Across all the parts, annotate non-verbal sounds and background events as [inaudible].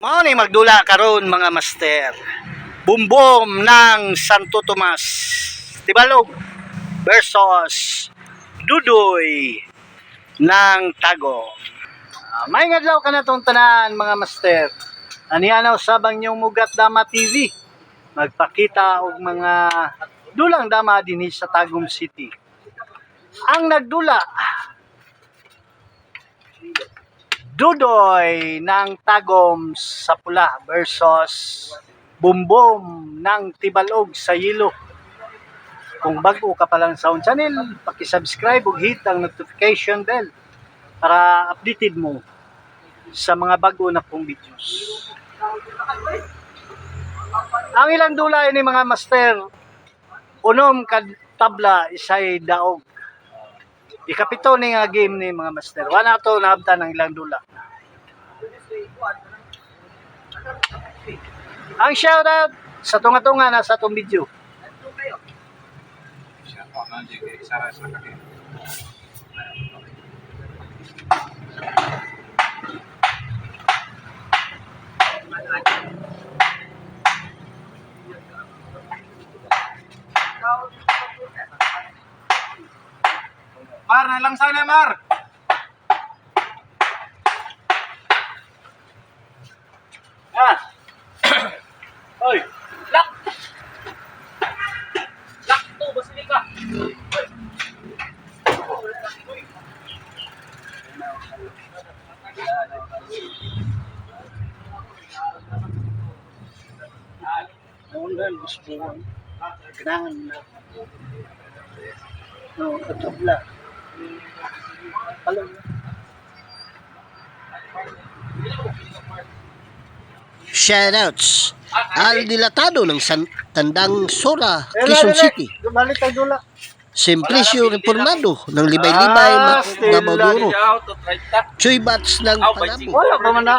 Mao ni magdula karon mga master. Bumbom ng Santo Tomas. Tibalog versus Dudoy ng Tago. Ah, may ngadlaw ka na tong tanan mga master. Anianaw sabang yung Mugat Dama TV. Magpakita og mga dulang dama dinhi sa Tagum City. Ang nagdula Dudoy ng Tagom sa pula versus Bumbom ng Tibalog sa Yilo. Kung bago ka pa lang sa akong channel, paki-subscribe ug hit ang notification bell para updated mo sa mga bago na kong videos. Ang ilang dula ni mga master, unom kad tabla isay daog. Ikapito ni nga game ni mga master. Wala to naabtan ng ilang dula. Ang shoutout sa tunga-tunga na sa itong video. Mar, na lang sana, Mar. Mo. Ganahan na. No, katabla. Alam mo. Shoutouts. Al Dilatado ng San Tandang Sora, Quezon City. Tayo dula. Simplicio Reformado ng Libay-Libay, Ah, try ta. Chuy Bats ng Panabo. Wala pa man na.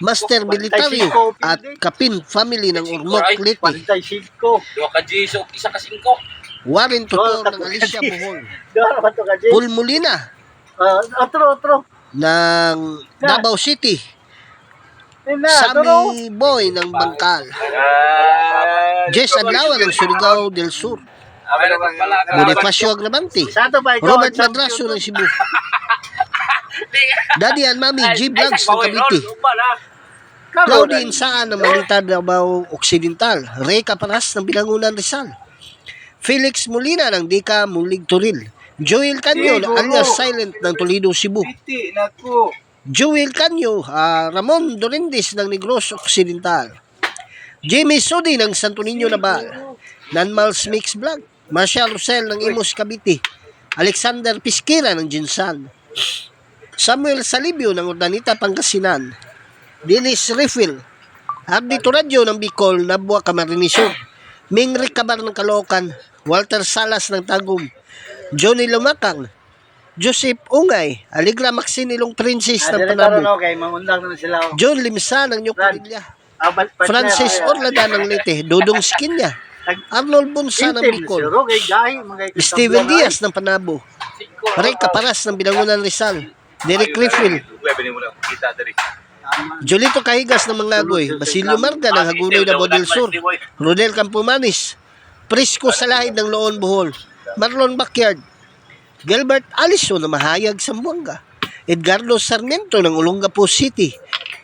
Master Militario at Kapin Family ng Urmok Liti. Pantay Silko. Dua ka G, so isa ka singko. Warren Tutor ng Alicia Bohol. [laughs] Dara ba to ka, Jay? Paul Molina Ah, otro, otro. ng Davao City. Yun na, otro. Sammy Boy ng Bangkal. Ah, Jess Adlawan ng Surigao del Sur. Pala. Bonifacio Agravante. Sa ato ba ikaw? Robert ang Madraso champion? ng Cebu. [laughs] Daddy and Mami G Vlogs ng Cavite. Claudine Saan ng Manita Davao Occidental. Ray Caparas ng Bilangunan Rizal. Felix Molina ng Dika Mulig Turil. Joel Canyo guro. alias Silent ng Toledo, Cebu. Joel Canyo, ah, Ramon Dorendis ng Negros Occidental. Jamie Sodi ng Santo Niño Nabal. Nanmals Mix Vlog. Marshall Rosel ng Imus Cavite. Alexander Pisquera ng Jinsan. Samuel Salibio ng Urdanita Pangasinan. Dennis Refill. Hardy Turadyo ng Bicol, Nabua Camarines Sur. Ming Ricabar ng Caloocan. Walter Salas ng Tagum. Johnny Lumakang. Joseph Ungay. Aligra Maxinilong Princess Ah, ng dire taro Panabo. no, kay mangundang na sila. oh. John Limsa ng Nyukarilya. Ah, bal- partner, Francis ah, Orlada ng Leyte. Dudong Skinya. Arnold Bunsa ng Bicol. Steven Diaz ng Panabo. Ray Caparas ng Binangunan Rizal. Derek dari. Jolito Kahigas ng Mangagoy. Basilio Marga ng Hagunoy Davao del Sur. Rodel Campomanis. Prisco Salahid ng Loon Bohol. Marlon Backyard. Gilbert Alison na Mahayag Sambuanga. Edgardo Sarmiento ng Olongapo City.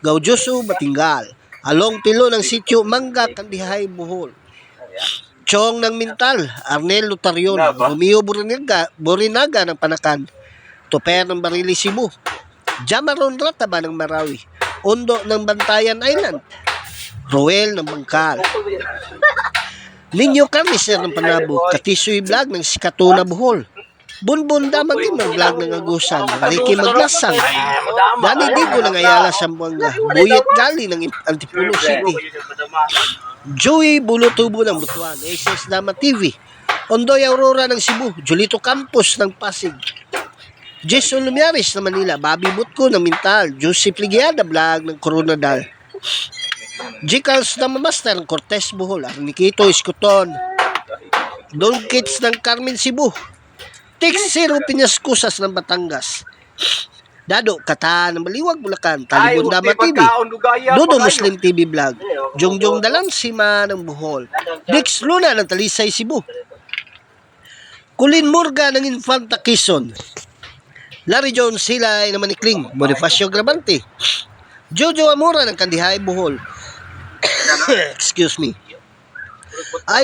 Gaudioso Batingal. Along Pilo ng Sityo Mangga, Kandihay, Bohol. Chong ng Mintal, Arnel Lutarion, Romeo Borinaga, Borinaga ng Panakan, Toper ng Barili Cebu, Jamaron Rataba ng Marawi, Ondo ng Bantayan Island, Roel ng Bangkal, Ninyo Carnicer ng Panabo, Katisoy Vlog ng Sikatuna Bohol, Bunbun Damagin ng Vlog ng Agusan, Ricky Maglasang, Dani Digo ng Ayala Sambuanga, Buyet Gali ng Antipulo City, Joey Bulutubo ng Butuan, SS Dama TV, Ondoy Aurora ng Cebu, Julito Campos ng Pasig, Jason Lumiares ng Manila, Bobby Butko ng Mintal, Joseph Ligiada Vlog ng Coronadal, G. Carlos ng Master ng Cortez Bohol, Arnikito Iscoton, Don Kids ng Carmen Cebu, Tix Zero Piñascusas ng Batangas, Dado, Kata, ng Baliwag, Bulacan, Talibon Dama TV, Dodo. Muslim TV Vlog, Jongjong Dalansima ng Bohol, Dix Luna ng Talisay, Cebu, Kulin Murga ng Infanta Quezon, Larry John Silay ng Manikling, Bonifacio Grabante, Jojo Amora ng Kandihay, Bohol, [coughs] excuse me,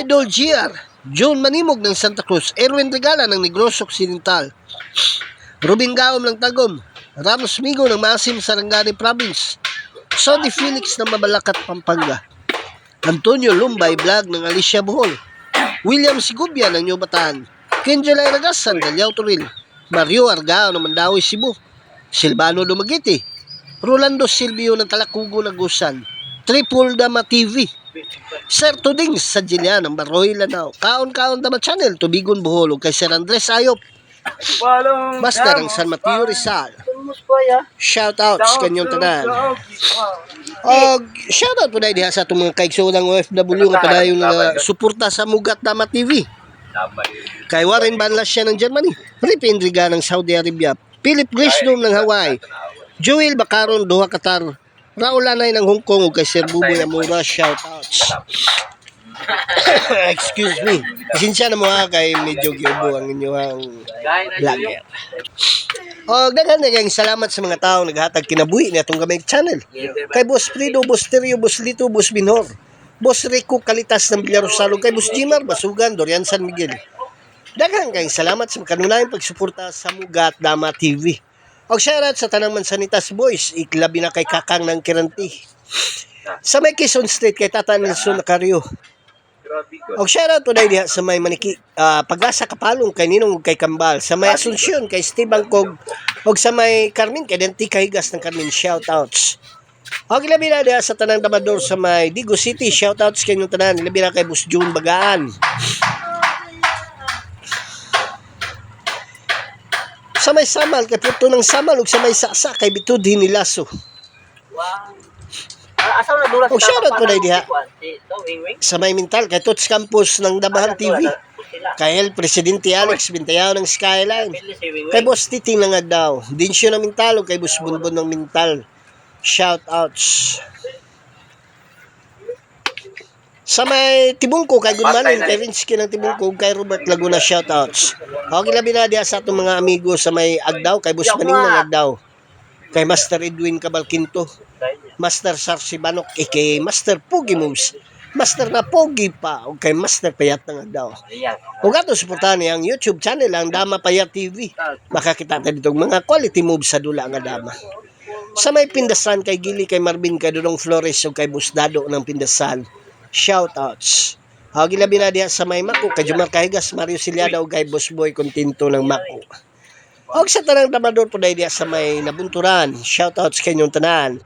Idol GR, John Manimog ng Santa Cruz, Erwin Regala ng Negros Occidental, Rubin Gaom ng Tagum, Ramos Migo ng Masim Sarangani Province, Sodi Felix ng Mabalacat, Pampanga, Antonio Lumbay Vlog ng Alicia Bohol, William Sigubia ng New Bataan, Kenjelay Ragasan ng Liao Turil, Mario Argao ng Mandawi, Cebu, Silvano Dumagiti, Rolando Silvio ng Talakugo, Nagusan, Triple Dama TV, Sir Tuding sa Jilian ng Baroy Lanao, Kaon Kaon Dama Channel, Tubigon Bohol, kay Sir Andres Ayop, Master ng damo, San Mateo Rizal. Shout out sa kanyang tanan. Og shout out po na diha sa atong mga kaigsulang OFW nga padayon nga suporta sa Mugat Dama TV. Kay Warren Banlas siya ng Germany, Rip Indriga ng Saudi Arabia, Philip Grisdom ng Hawaii, Joel Bacaron duha Qatar, Raul Lanay ng Hong Kong ug kay Sir Buboy Amora shout outs. [coughs] Excuse me. Pasensya na mo ha kay medyo giubo ang inyong vlogger. Og daghan daghang salamat sa mga taong naghatag kinabuhi ni atong gamay channel. Kay Boss Frido, Boss Terio, Boss Lito, Boss Binor, Boss Rico Kalitas ng Villarosalo, kay Boss Jimar Basugan, Dorian San Miguel. Daghang kayong salamat sa kanunayang pagsuporta sa Mugat Dama TV. Og shoutout sa tanang Mansanitas Boys, iklabi na kay Kakang ng Kiranti. Sa may Quezon Street kay Tata Nelson Nacario. Og shoutout to diha sa may maniki ah, pag-asa kapalong kay Ninong kay Kambal, sa may Asunsyon kay Steve Bangkog og sa may Carmen kay Denti Kahigas ng Carmen shoutouts. Og ilabi na diha sa tanang damador sa may Digo City shoutouts kay inyong tanan ilabi na kay Bus June Bagaan. Sa may Samal kay Puto ng Samal ug sa may Saksa kay Bitud Hinilaso. Asa na dulas Oh, shoutout na diha. Sa may Mintal kay Tots Campus ng Dabahan TV. Kay El Presidente Alex Bintayaw ng Skyline. Kay Boss Titing ng daw. Dinsyo ng Mintal o kay Boss Bunbun ng Mintal. Shout outs. Sa may Tibungko, kay Gunmanin, kay Rinsky ng Tibungko, kay Robert Laguna, shout outs. Okay, labi na diya sa itong mga amigo sa may Agdaw, kay Boss Maning ng Agdaw. Kay Master Edwin Cabalquinto, Master Sarsi Banok, eh, kay Master Pogi Moves, Master na Pogi pa, o kay Master Payat ng Agdaw. Kung ato suportahan ang YouTube channel ang Dama Payat TV. Makakita tayo dito mga quality moves sa dula nga Dama. Sa may pindasan kay Gili kay Marvin kay Dudong Flores o kay Busdado ng pindasan. Shoutouts. Hagi labi na diha sa may Mako kay Jumar Kahigas, Mario Silyada o kay Boss Boy Contento ng Mako. Og sa tanang tamador po diha sa may nabunturan. Shoutouts kay inyong tanan.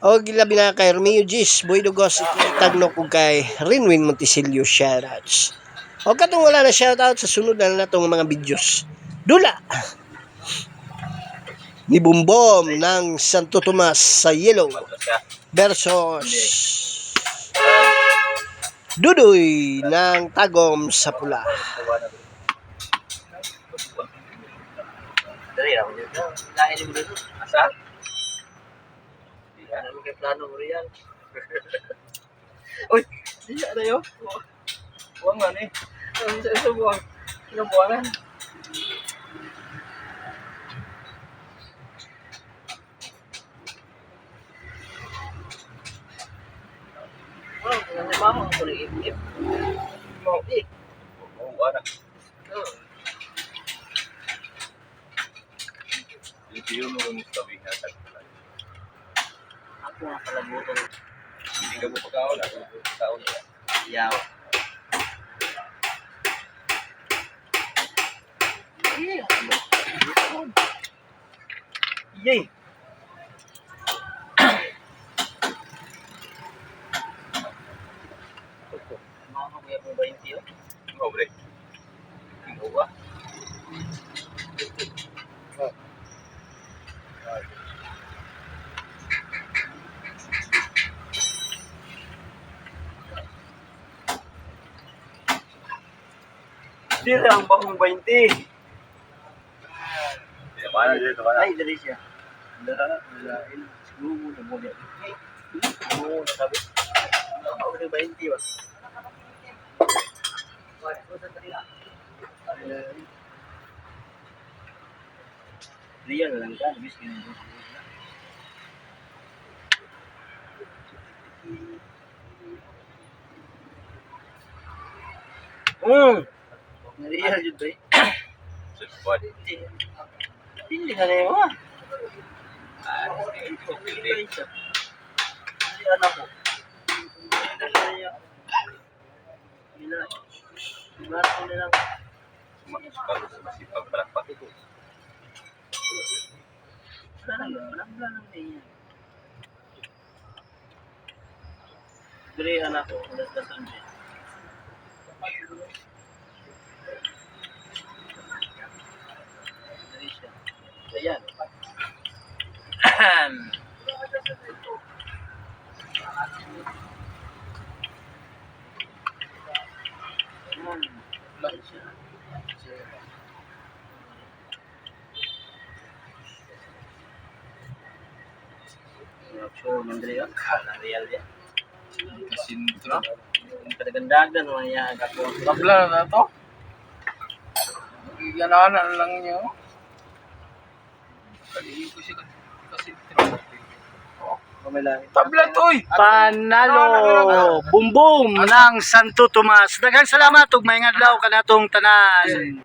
Og labi na kay Romeo Gis, Boy Dugos, Tagnok ug kay Rinwin Monticelio shoutouts. O katong wala na shoutout sa sunod na natong mga videos. Dula! Ni Bumbom ng Santo Tomas sa Yellow versus Dudoy ng Tagom sa Pula. Dali lang dito. Lain mo dito. Asa? Ano mo kay plano mo riyan? [laughs] Uy, di ada yo. Huwag nga ni. Ano sa sa buwan? Ano? Nanti mama ko rin ip-ip. Mau eh. Oo, wala. Oh. Ito yung mga mustawing na tagpulan. Ako nga pala butong Hindi ka mo pagkaon, ako mo pagkaon. yaw. Yay! Mama, ba yung tiyo? Pobre. Ano ba? Sila ang bahong 20. Hindi naman. Mana dito, mana? Ay, dali siya. Dala, dalain. Siguro na mo niya. Oo, nasabi. Ako na 20 ba? Real lang ka, bis ganun. Hmm. Real jud ba? Squad. Hindi ka na yun ah. Hindi anak ko. Marap ko nilang Masukal sa masipag palakpak. Parang parang lang niya. Dre anak ko, das dasan niya. Siya. Show ng. Kala real yan. Sintro. Ang kadagandagdan naman niya. Tabla na to. Gananan lang niyo. Kaligin ko siya kasi Kamay Tabla to eh. Panalo! Bumbum ng Santo Tomas. Daghang salamat ug maayong adlaw kanatong tanan.